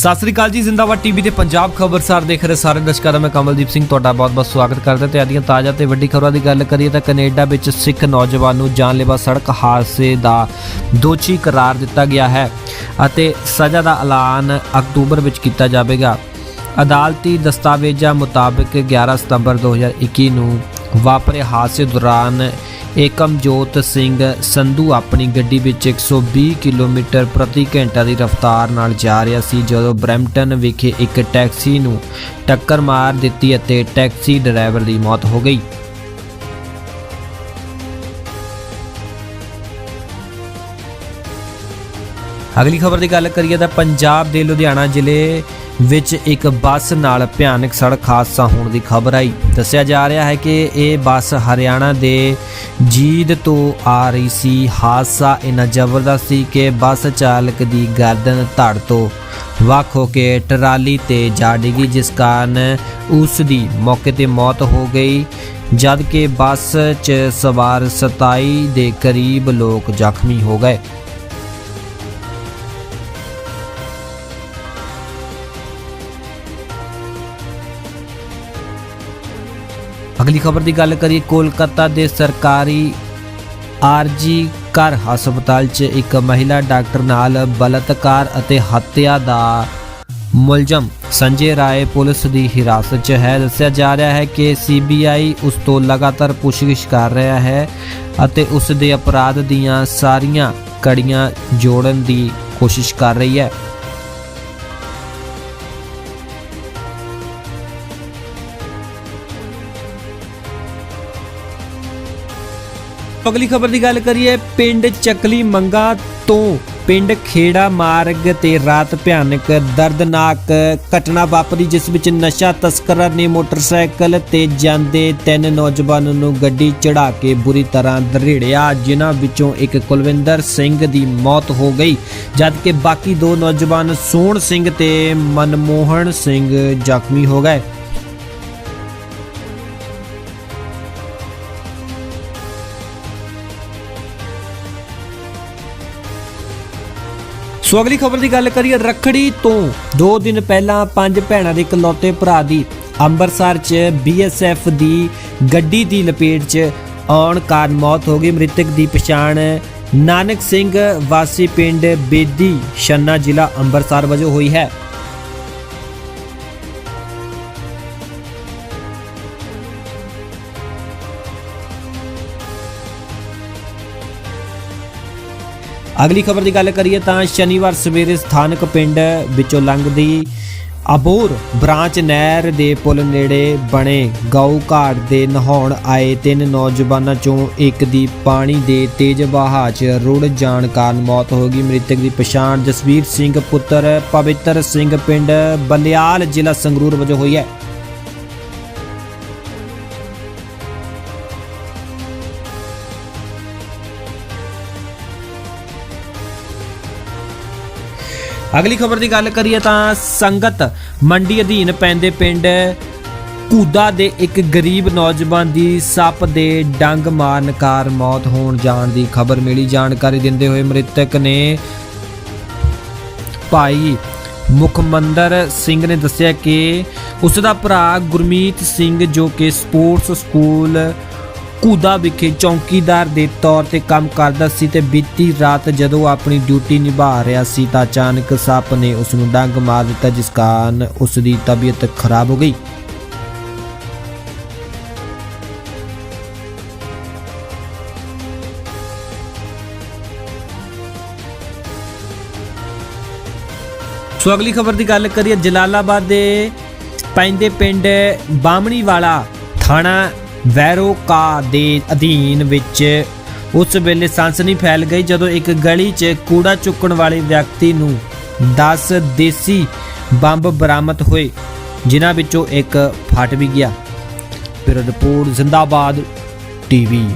ਸਤਿ ਸ੍ਰੀ ਅਕਾਲ ਜੀ, ਜ਼ਿੰਦਾਬਾਦ ਟੀਵੀ ਤੇ ਪੰਜਾਬ ਖਬਰਸਾਰ ਦੇਖ ਰਹੇ ਸਾਰੇ ਦਰਸ਼ਕਾਂ ਦਾ ਮੈਂ ਕਮਲਦੀਪ ਸਿੰਘ ਤੁਹਾਡਾ ਬਹੁਤ-ਬਹੁਤ ਸਵਾਗਤ ਕਰਦਾ ਤੇ ਆਦੀਆਂ ਤਾਜ਼ਾ ਤੇ ਵੱਡੀ ਖਬਰਾਂ ਦੀ ਗੱਲ ਕਰੀਏ ਤਾਂ ਕੈਨੇਡਾ ਵਿੱਚ ਸਿੱਖ ਨੌਜਵਾਨ ਨੂੰ ਜਾਨਲੇਵਾ ਸੜਕ ਹਾਦਸੇ ਦਾ ਦੋਸ਼ੀ ਕਰਾਰ ਦਿੱਤਾ ਗਿਆ ਹੈ ਅਤੇ ਸਜ਼ਾ ਦਾ ਐਲਾਨ ਅਕਤੂਬਰ ਵਿੱਚ ਕੀਤਾ ਜਾਵੇਗਾ। ਅਦਾਲਤੀ ਦਸਤਾਵੇਜ਼ਾਂ ਮੁਤਾਬਕ 11 ਸਤੰਬਰ 2021 ਨੂੰ ਵਾਪਰੇ ਹਾਦਸੇ ਦੌਰਾਨ ਏਕਮਜੋਤ ਸਿੰਘ ਸੰਧੂ ਆਪਣੀ ਗੱਡੀ ਵਿੱਚ 120 ਕਿਲੋਮੀਟਰ ਪ੍ਰਤੀ ਘੰਟਾ ਦੀ ਰਫ਼ਤਾਰ ਨਾਲ ਜਾ ਰਿਹਾ ਸੀ, ਜਦੋਂ ਬਰੈਂਪਟਨ ਵਿਖੇ ਇੱਕ ਟੈਕਸੀ ਨੂੰ ਟੱਕਰ ਮਾਰ ਦਿੱਤੀ ਅਤੇ ਟੈਕਸੀ ਡਰਾਈਵਰ ਦੀ ਮੌਤ ਹੋ ਗਈ। ਅਗਲੀ ਖਬਰ ਦੀ ਗੱਲ ਕਰੀਏ ਤਾਂ ਪੰਜਾਬ ਦੇ ਲੁਧਿਆਣਾ ਜ਼ਿਲ੍ਹੇ ਵਿੱਚ ਇੱਕ ਬੱਸ ਨਾਲ ਭਿਆਨਕ ਸੜਕ ਹਾਦਸਾ ਹੋਣ ਦੀ ਖਬਰ ਆਈ। ਦੱਸਿਆ ਜਾ ਰਿਹਾ ਹੈ ਕਿ ਇਹ ਬੱਸ ਹਰਿਆਣਾ ਦੇ ਜੀਦ ਤੋਂ ਆ ਰਹੀ ਸੀ। ਹਾਦਸਾ ਇੰਨਾ ਜ਼ਬਰਦਸਤ ਸੀ ਕਿ ਬੱਸ ਚਾਲਕ ਦੀ ਗਰਦਨ ਧੜ ਤੋਂ ਵੱਖ ਹੋ ਕੇ ਟਰਾਲੀ ਤੇ ਜਾ ਡਿੱਗੀ, ਜਿਸ ਕਾਰਨ ਉਸ ਦੀ ਮੌਕੇ ਤੇ ਮੌਤ ਹੋ ਗਈ ਜਦ ਕਿ ਬੱਸ 'ਚ ਸਵਾਰ 27 ਦੇ ਕਰੀਬ ਲੋਕ ਜ਼ਖਮੀ ਹੋ ਗਏ। ਅਗਲੀ ਖਬਰ ਦੀ ਗੱਲ ਕਰੀਏ, ਕੋਲਕਾਤਾ ਦੇ ਸਰਕਾਰੀ ਆਰਜੀ ਕਰ ਹਸਪਤਾਲ 'ਚ ਇੱਕ ਮਹਿਲਾ ਡਾਕਟਰ ਨਾਲ ਬਲਾਤਕਾਰ ਅਤੇ ਹੱਤਿਆ ਦਾ ਮੁਲਜ਼ਮ ਸੰਜੇ ਰਾਏ ਪੁਲਿਸ ਦੀ ਹਿਰਾਸਤ 'ਚ ਹੈ। ਦੱਸਿਆ ਜਾ ਰਿਹਾ ਹੈ ਕਿ ਸੀਬੀਆਈ ਉਸ ਤੋਂ ਲਗਾਤਾਰ ਪੁੱਛਗਿੱਛ ਕਰ ਰਿਹਾ ਹੈ ਅਤੇ ਉਸ ਦੇ ਅਪਰਾਧ ਦੀਆਂ ਸਾਰੀਆਂ ਕੜੀਆਂ ਜੋੜਨ ਦੀ ਕੋਸ਼ਿਸ਼ ਕਰ ਰਹੀ ਹੈ। ਅਗਲੀ ਖਬਰ ਦੀ ਗੱਲ ਕਰੀਏ, ਪਿੰਡ ਚੱਕਲੀ ਮੰਗਾ ਤੋਂ ਪਿੰਡ ਖੇੜਾ ਮਾਰਗ ਤੇ ਰਾਤ ਭਿਆਨਕ ਦਰਦਨਾਕ ਘਟਨਾ ਵਾਪਰੀ, ਜਿਸ ਵਿੱਚ ਨਸ਼ਾ ਤਸਕਰਾਂ ਨੇ ਮੋਟਰਸਾਈਕਲ ਤੇ ਜਾਂਦੇ ਤਿੰਨ ਨੌਜਵਾਨਾਂ ਨੂੰ ਗੱਡੀ ਚੜਾ ਕੇ ਬੁਰੀ ਤਰ੍ਹਾਂ ਦਰੇੜਿਆ, ਜਿਨ੍ਹਾਂ ਵਿੱਚੋਂ ਇੱਕ ਕੁਲਵਿੰਦਰ ਸਿੰਘ ਦੀ ਮੌਤ ਹੋ ਗਈ। ਜਦਕਿ ਬਾਕੀ ਦੋ ਨੌਜਵਾਨ ਸੋਹਣ ਸਿੰਘ ਤੇ ਮਨਮੋਹਨ ਸਿੰਘ ਜ਼ਖਮੀ ਹੋ ਗਏ। ਸੋ ਅਗਲੀ ਖਬਰ ਦੀ ਗੱਲ ਕਰੀਏ ਰਖੜੀ ਤੋਂ। 2 ਦਿਨ ਪਹਿਲਾਂ ਪੰਜ ਭੈਣਾਂ ਦੇ ਇਕਲੌਤੇ ਭਰਾ ਦੀ ਅੰਮ੍ਰਿਤਸਰ 'ਚ ਬੀਐਸਐਫ ਦੀ ਗੱਡੀ ਦੀ ਲਪੇਟ 'ਚ ਆਉਣ ਕਾਰਨ ਮੌਤ ਹੋ ਗਈ। ਮ੍ਰਿਤਕ ਦੀ ਪਛਾਣ ਨਾਨਕ ਸਿੰਘ ਵਾਸੀ ਪਿੰਡ ਬੇਦੀ ਛੰਨਾ ਜ਼ਿਲ੍ਹਾ ਅੰਮ੍ਰਿਤਸਰ ਵਜੋਂ ਹੋਈ ਹੈ। ਅਗਲੀ ਖਬਰ ਦੀ ਗੱਲ ਕਰੀਏ ਤਾਂ ਸ਼ਨੀਵਾਰ ਸਵੇਰੇ ਸਥਾਨਕ ਪਿੰਡ ਵਿੱਚੋਂ ਲੰਘਦੀ ਅਬੋਰ ਬ੍ਰਾਂਚ ਨਹਿਰ ਦੇ ਪੁਲ ਨੇੜੇ ਬਣੇ ਗਊ ਘਾਟ ਦੇ ਨਹਾਉਣ ਆਏ ਤਿੰਨ ਨੌਜਵਾਨਾਂ ਚੋਂ ਇੱਕ ਦੀ ਪਾਣੀ ਦੇ ਤੇਜ਼ ਵਹਾਅ 'ਚ ਰੁੜ ਜਾਣ ਕਾਰਨ ਮੌਤ ਹੋ ਗਈ। ਮ੍ਰਿਤਕ ਦੀ ਪਛਾਣ ਜਸਵੀਰ ਸਿੰਘ, ਪੁੱਤਰ ਪਵਿੱਤਰ ਸਿੰਘ, ਪਿੰਡ ਬਲਿਆਲ ਜ਼ਿਲ੍ਹਾ ਸੰਗਰੂਰ ਵਜੋਂ ਹੋਈ ਹੈ। ਅਗਲੀ ਖਬਰ ਦੀ ਗੱਲ ਕਰੀਏ ਤਾਂ ਸੰਗਤ ਮੰਡੀ ਅਧੀਨ ਪੈਂਦੇ ਪਿੰਡ ਕੂਦਾ ਦੇ ਇੱਕ ਗਰੀਬ ਨੌਜਵਾਨ ਦੀ ਸੱਪ ਦੇ ਡੰਗ ਮਾਰਨ ਕਾਰਨ ਮੌਤ ਹੋਣ ਜਾਣ ਦੀ ਖਬਰ ਮਿਲੀ। ਜਾਣਕਾਰੀ ਦਿੰਦੇ ਹੋਏ ਮ੍ਰਿਤਕ ਨੇ ਭਾਈ ਮੁਖਮੰਦਰ ਸਿੰਘ ਨੇ ਦੱਸਿਆ ਕਿ ਉਸ ਦਾ ਭਰਾ ਗੁਰਮੀਤ ਸਿੰਘ ਜੋ ਕਿ ਸਪੋਰਟਸ ਸਕੂਲ ਕੂਦਾ ਵਿਖੇ ਚੌਕੀਦਾਰ ਦੇ ਤੌਰ ਤੇ ਕੰਮ ਕਰਦਾ ਸੀ ਤੇ ਬੀਤੀ ਰਾਤ ਜਦੋਂ ਆਪਣੀ ਡਿਊਟੀ ਨਿਭਾ ਰਿਹਾ ਸੀ ਤਾਂ ਅਚਾਨਕ ਸੱਪ ਨੇ ਉਸ ਨੂੰ ਡੰਗ ਮਾਰ ਦਿੱਤਾ, ਜਿਸ ਕਾਰਨ ਉਸ ਦੀ ਤਬੀਅਤ ਖਰਾਬ ਹੋ ਗਈ। ਸੋ ਅਗਲੀ ਖਬਰ ਦੀ ਗੱਲ ਕਰੀਏ, ਜਲਾਲਾਬਾਦ ਦੇ ਪੈਂਦੇ ਪਿੰਡ ਬਾਮਣੀ ਵਾਲਾ ਥਾਣਾ ਵੈਰੋਕਾ ਦੇ ਅਧੀਨ ਵਿੱਚ ਉਸ ਵੇਲੇ ਸਨਸਨੀ ਫੈਲ ਗਈ ਜਦੋਂ ਇੱਕ ਗਲੀ 'ਚ ਕੂੜਾ ਚੁੱਕਣ ਵਾਲੇ ਵਿਅਕਤੀ ਨੂੰ 10 ਦੇਸੀ ਬੰਬ ਬਰਾਮਦ ਹੋਏ, ਜਿਨ੍ਹਾਂ ਵਿੱਚੋਂ ਇੱਕ ਫਟ ਵੀ ਗਿਆ। ਫਿਰ ਰਿਪੋਰਟ, ਜ਼ਿੰਦਾਬਾਦ, ਟੀਵੀ।